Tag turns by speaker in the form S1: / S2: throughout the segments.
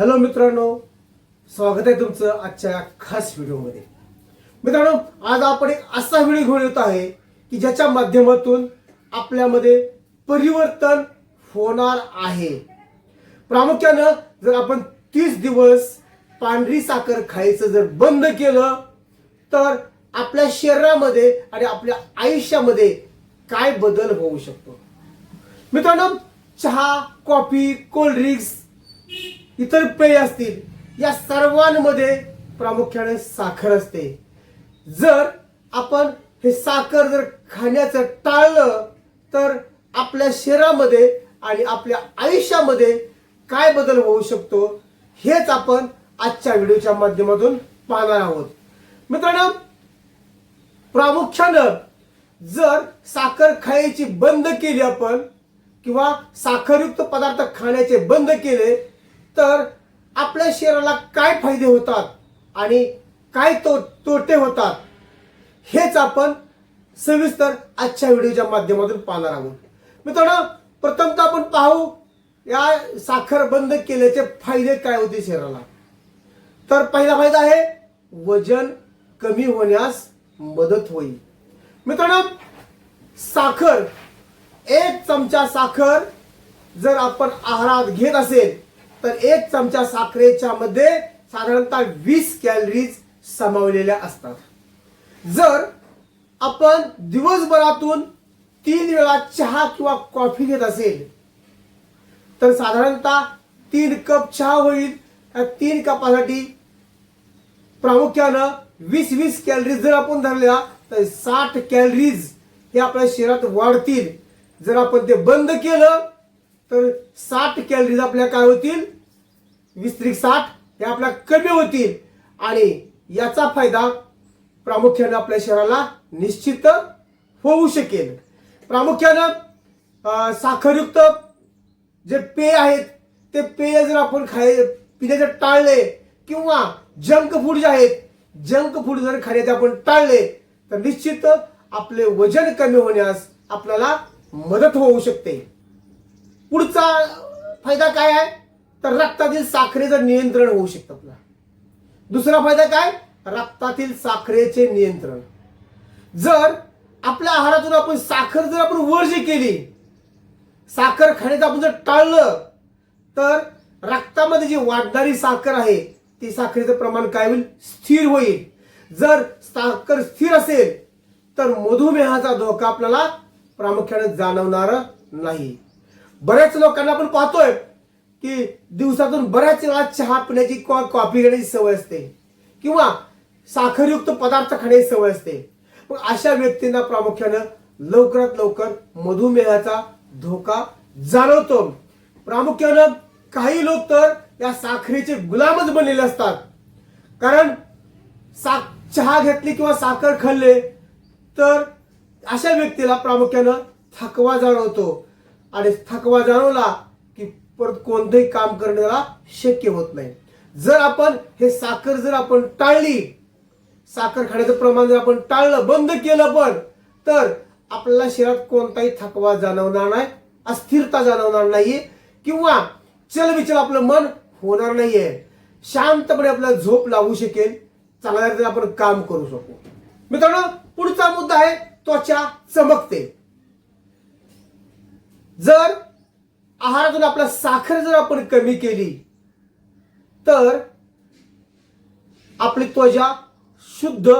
S1: Hello मित्रांनो स्वागत आहे तुमचं आजच्या खास व्हिडिओमध्ये. मित्रांनो आज आपण एक असा व्हिडिओ घेऊन येत आहे की ज्याच्या माध्यमातून आपल्यामध्ये परिवर्तन होणार आहे. प्रामुख्यानं जर आपण तीस दिवस पांढरी साखर खायचं जर बंद केलं तर आपल्या शरीरामध्ये आणि आपल्या आयुष्यामध्ये काय बदल होऊ शकतो? मित्रांनो चहा कॉफी कोल्ड ड्रिंक्स इतर पेय असतील या सर्वांमध्ये प्रामुख्याने साखर असते. जर आपण हे साखर जर खाण्याचं टाळलं तर आपल्या शरीरामध्ये आणि आपल्या आयुष्यामध्ये काय बदल होऊ शकतो हेच आपण आजच्या व्हिडिओच्या माध्यमातून पाहणार आहोत. मित्रांनो प्रामुख्यानं जर साखर खायची बंद केली आपण किंवा साखरयुक्त पदार्थ खाण्याचे बंद केले तर आपल्या शरीराला काय फायदे होतात आणि काय तो तोटे होतात हेच आपण सविस्तर आजच्या व्हिडिओच्या माध्यमातून पाहणार आहोत. मित्रांनो प्रथमतः आपण पाहू या साखर बंद केल्याचे फायदे काय होते शरीराला? तर पहिला फायदा आहे वजन कमी होण्यास मदत होईल. मित्रांनो साखर एक चमचा साखर जर आपण आहारात घेत असेल तर एक चमचा साखरेच्या मध्ये साधारणतः वीस कॅलरीज सामावलेल्या असतात. जर आपण दिवसभरातून तीन वेळा चहा किंवा कॉफी घेत असेल तर साधारणतः तीन कप चहा होईल. या तीन कपासाठी प्रामुख्यानं वीस वीस कॅलरीज जर आपण धरल्या तर साठ कॅलरीज हे आपल्या शरीरात वाढतील. जर आपण ते बंद केलं तर साठ कॅलरीज आपल्या काय होतील? वीस त्रिक साठ हे आपल्या कमी होतील. आणि याचा फायदा प्रामुख्यानं आपल्या शरीराला निश्चित होऊ शकेल. प्रामुख्यानं साखरयुक्त जे पेय आहेत ते पेय जर आपण खाय पिण्याचे टाळले किंवा जंक फूड जे आहेत जंक फूड जर खाण्याचे आपण टाळले तर निश्चित आपले वजन कमी होण्यास आपल्याला मदत होऊ शकते. पुढचा फायदा काय आहे? तर रक्तातील साखरेचं नियंत्रण होऊ शकतं आपला. दुसरा फायदा काय? रक्तातील साखरेचे नियंत्रण. जर आपल्या आहारातून आपण साखर जर आपण वर्जी केली साखर खाण्याचं आपण जर टाळलं तर रक्तामध्ये जी वाढणारी साखर आहे ती साखरेचं प्रमाण काय होईल? स्थिर होईल. जर साखर स्थिर असेल तर मधुमेहाचा धोका आपल्याला प्रामुख्याने जाणवणार नाही. बऱ्याच लोकांना आपण पाहतोय की दिवसातून बऱ्याच वेळा चहा पिण्याची किंवा कॉफी घेण्याची सवय असते. किंवा साखरयुक्त पदार्थ खाण्याची सवय असते. मग अशा व्यक्तींना प्रामुख्यानं लवकरात लवकर मधुमेहाचा धोका जाणवतो. प्रामुख्यानं काही लोक तर या साखरेचे गुलामच बनलेले असतात. कारण सा चहा घेतली किंवा साखर खाल्ले तर अशा व्यक्तीला प्रामुख्यानं थकवा जाणवतो. आणि थकवा जाणवला की परत कोणतंही काम करण्याला शक्य होत नाही. जर आपण हे साखर जर आपण टाळली साखर खाण्याचं प्रमाण जर आपण टाळलं बंद केलं पण तर आपल्याला शरीरात कोणताही थकवा जाणवणार नाही अस्थिरता जाणवणार नाहीये किंवा चलबिचल आपलं मन होणार नाहीये. शांतपणे आपल्याला झोप लागू शकेल. चांगल्या रीतीने आपण काम करू शकू. मित्रांनो पुढचा मुद्दा आहे त्वचा चमकते. जर आहारातून आपला साखर जर आपण कमी केली तर आपली त्वचा शुद्ध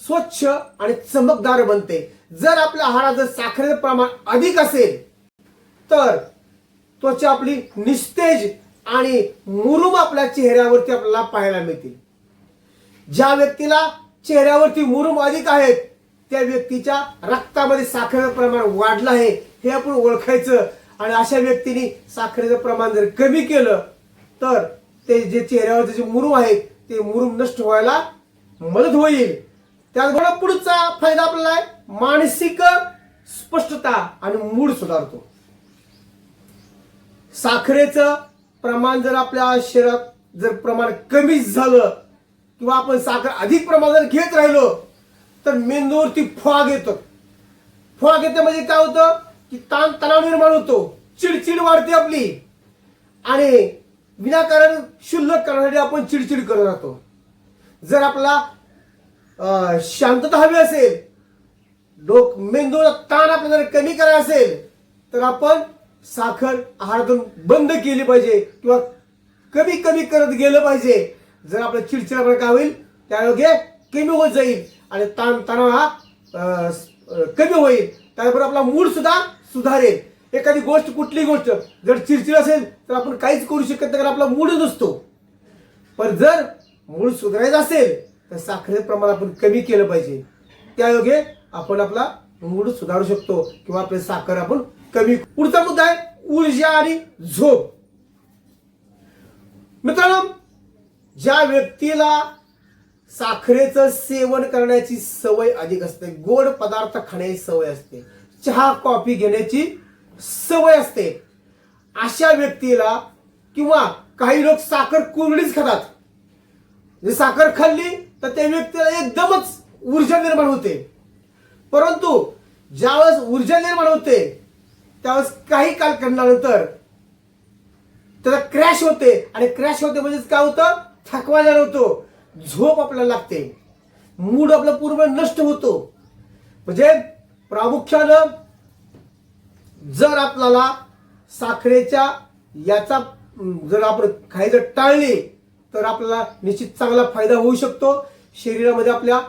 S1: स्वच्छ आणि चमकदार बनते. जर आपल्या आहारात जर साखरेचं प्रमाण अधिक असेल तर त्वचा आपली निस्तेज आणि मुरुम आपल्या चेहऱ्यावरती आपल्याला पाहायला मिळतील. ज्या व्यक्तीला चेहऱ्यावरती मुरुम अधिक आहेत त्या व्यक्तीच्या रक्तामध्ये साखरेचं प्रमाण वाढलं आहे. हे आपण ओळखायचं आणि अशा व्यक्तीने साखरेचं प्रमाण जर कमी केलं तर ते जे चेहऱ्यावरचे जे मुरुम आहेत ते मुरुम नष्ट व्हायला मदत होईल. त्याचबरोबर पुढचा फायदा आपल्याला आहे. मानसिक स्पष्टता आणि मूड सुधारतो. साखरेचं प्रमाण जर आपल्या शरीरात जर प्रमाण कमी झालं किंवा आपण साखर अधिक प्रमाणात घेत राहिलो तर मेंदूवरती फॉग येतो. फॉग येते म्हणजे काय होतं? की ताण तणाव निर्माण होतो. चिडचिड वाढते आपली. आणि विनाकारण शुल्लक करण्यासाठी आपण चिडचिड करत राहतो. जर आपला शांतता हवी असेल डोक मेंदूला ताण आपल्याला जर कमी करायचा असेल तर आपण साखर आहारातून बंद केली पाहिजे किंवा कमी कमी करत गेलं पाहिजे. जर आपलं चिडचिडापणा काय होईल? त्यायोगे कमी होत जाईल. आणि ताण तणाव हा कमी होईल. त्याबरोबर आपला मूड सुद्धा सुधारेल. एखादी गोष्ट कुठली गोष्ट जर चिडचिड असेल तर आपण काहीच करू शकत नाही कारण आपला मूड नसतो. पण जर मूळ सुधारायचं असेल तर साखरेचं प्रमाण आपण कमी केलं पाहिजे. त्यायोगे आपण आपला मूड सुधारू शकतो किंवा आपली साखर आपण कमी पुढचा मुद्दा आहे ऊर्जा आणि झोप. मित्रांनो ज्या व्यक्तीला साखरेचं सेवन करण्याची सवय अधिक असते गोड पदार्थ खाण्याची सवय असते चहा कॉफी घेण्याची सवय असते. अशा व्यक्तीला किंवा काही लोक साखर कोरडीच खातात. साखर खाल्ली तर त्या व्यक्तीला एकदमच ऊर्जा निर्माण होते. परंतु ज्यावेळेस ऊर्जा निर्माण होते त्यावेळेस काही काल त्याला क्रॅश होते. आणि क्रॅश होते म्हणजेच काय होतं? थकवा होतो. झोप आपल्याला लागते. मूड आपला पूर्ण नष्ट होतो. म्हणजे प्रामुख्यानं जर आपल्याला साखरेच्या याचा जर आपण खायचं टाळले तर आपल्याला निश्चित चांगला फायदा होऊ शकतो. शरीरामध्ये आपल्या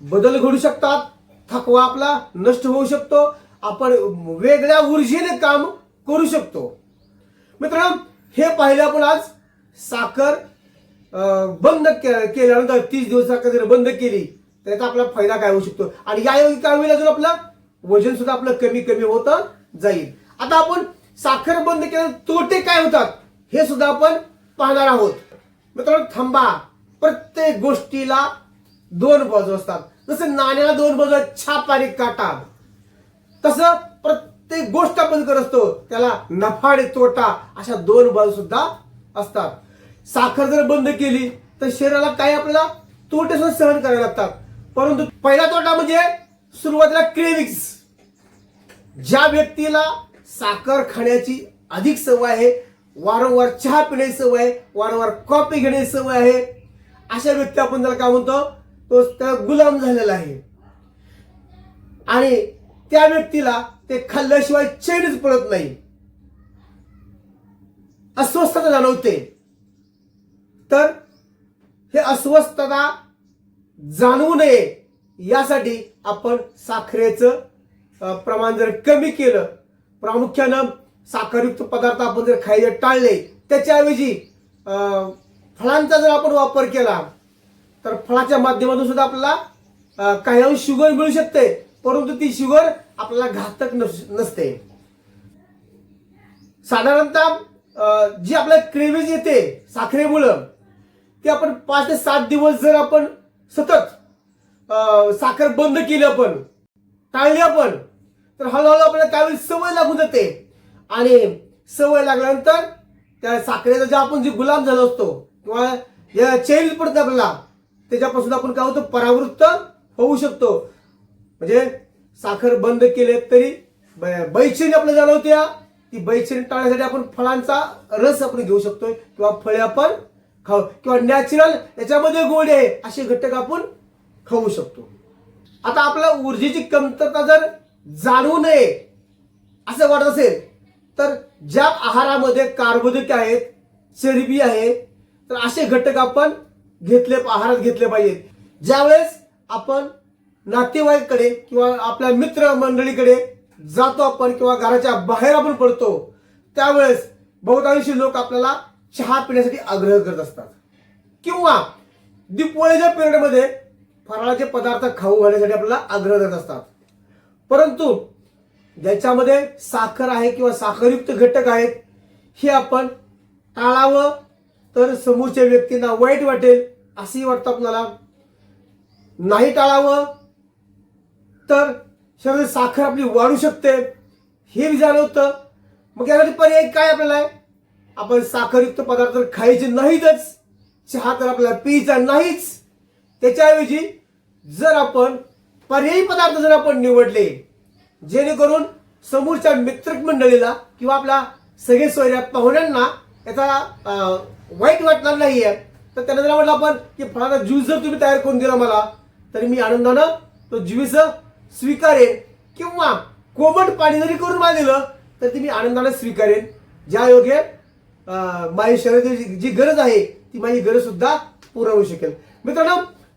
S1: बदल घडू शकतात थकवा आपला नष्ट होऊ शकतो. आपण वेगळ्या ऊर्जेने काम करू शकतो. मित्रांनो हे पाहिलं आपण आज. साखर बंद के- केल्यानंतर तीस दिवस साखर जर बंद केली तर त्याचा आपला फायदा काय होऊ शकतो? आणि यायोगी काय होईल अजून आपला वजन सुद्धा आपलं कमी कमी होत जाईल. आता आपण साखर बंद केल्यानंतर तोटे काय होतात? हे सुद्धा आपण पाहणार आहोत. मित्रांनो थांबा. प्रत्येक गोष्टीला दोन बाजू असतात. जसं नाण्याला दोन बाजू छाप आणि काटा. तसं प्रत्येक गोष्ट आपण करत असतो त्याला नफा आणि तोटा अशा दोन बाजू सुद्धा असतात. साखर जर बंद केली तर शरीराला काही आपल्याला तोटे सुद्धा सहन करावे लागतात. परंतु पहिला तोटा म्हणजे सुरुवातीला क्रेविंग्स ज्या व्यक्तीला साखर खाण्याची अधिक सवय आहे वारंवार चहा पिण्याची सवय आहे वारंवार कॉफी घेण्याची सवय आहे अशा व्यक्ती आपण त्याला काय म्हणतो? तो त्या गुलाम झालेला आहे. आणि त्या व्यक्तीला ते खाल्ल्याशिवाय चैनच पडत नाही. अस्वस्थता जाणवते. तर हे अस्वस्थता जाणवू नये. यासाठी आपण साखरेचं प्रमाण जर कमी केलं प्रामुख्यानं साखरयुक्त पदार्थ आपण जर खायचे टाळले त्याच्याऐवजी फळांचा जर आपण वापर केला तर फळाच्या माध्यमातून सुद्धा आपल्याला काही अंश शुगर मिळू शकते परंतु ती शुगर आपल्याला घातक नस- नसते. साधारणतः जी आपल्याला क्रेविज येते साखरेमुळं ते आपण पाच ते सात दिवस जर आपण सतत साखर बंद केली आपण टाळली आपण तर हळूहळू आपल्याला काय होईल सवय लागून जाते. आणि सवय लागल्यानंतर त्या साखरेचा जे आपण जे गुलाम झालो असतो किंवा या चैन पडत आपल्याला त्याच्यापासून आपण काय होतो परावृत्त होऊ शकतो. म्हणजे साखर बंद केले तरी ब- आपल्या आपल्याला होत्या. ती बैचेनी टाळण्यासाठी आपण फळांचा रस आपण घेऊ शकतोय किंवा फळे आपण खाऊ किंवा नॅचरल याच्यामध्ये गोड आहे असे घटक आपण होऊ शकतो. आता आपल्या ऊर्जेची कमतरता जर जाणवू नये असं वाटत असेल तर ज्या आहारामध्ये कार्बोदके आहेत चरबी आहे तर असे घटक आपण घेतले आहारात घेतले पाहिजेत. ज्यावेळेस आपण नातेवाईकडे किंवा आपल्या मित्र मंडळीकडे जातो आपण किंवा घराच्या बाहेर आपण पडतो त्यावेळेस बहुतांशी लोक आपल्याला चहा पिण्यासाठी आग्रह करत असतात. किंवा दिपोळीच्या पिरियडमध्ये फराळाचे पदार्थ खाऊ घालण्यासाठी आपल्याला आग्रह देत असतात. परंतु ज्याच्यामध्ये साखर आहे किंवा साखरयुक्त घटक आहेत हे आपण टाळावं तर समोरच्या व्यक्तींना वाईट वाटेल असंही वाटतं आपल्याला. नाही टाळावं तर शरीर साखर आपली वाढू शकते हे विचारलं जाणवतं. मग यासाठी पर्याय काय आपल्याला आहे? आपण साखरयुक्त पदार्थ खायचे नाहीतच चहा तर आपल्याला पियचा नाहीच. त्याच्याऐवजी जर आपण पर्यायी पदार्थ जर आपण निवडले जेणेकरून समोरच्या मित्रमंडळीला किंवा आपल्या सगळे सोयऱ्या पाहुण्यांना याचा वाईट वाटणार नाही आहे तर त्यांना जर म्हटलं आपण की फळाचा ज्यूस जर तुम्ही तयार करून दिला मला तर मी आनंदानं तो ज्यूस स्वीकारेन. किंवा कोमट पाणी जरी करून मला दिलं तर ती मी आनंदानं स्वीकारेन. ज्या योगे माझी माझ्या शरीराची जी- गरज आहे ती माझी गरज सुद्धा पुरवू शकेल. मित्रांनो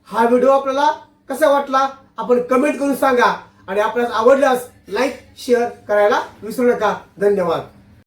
S1: हा व्हिडिओ आपल्याला कसा वाटला? आपण कमेंट करून सांगा. आणि आपल्याला आवडल्यास लाईक शेअर करायला विसरू नका. धन्यवाद.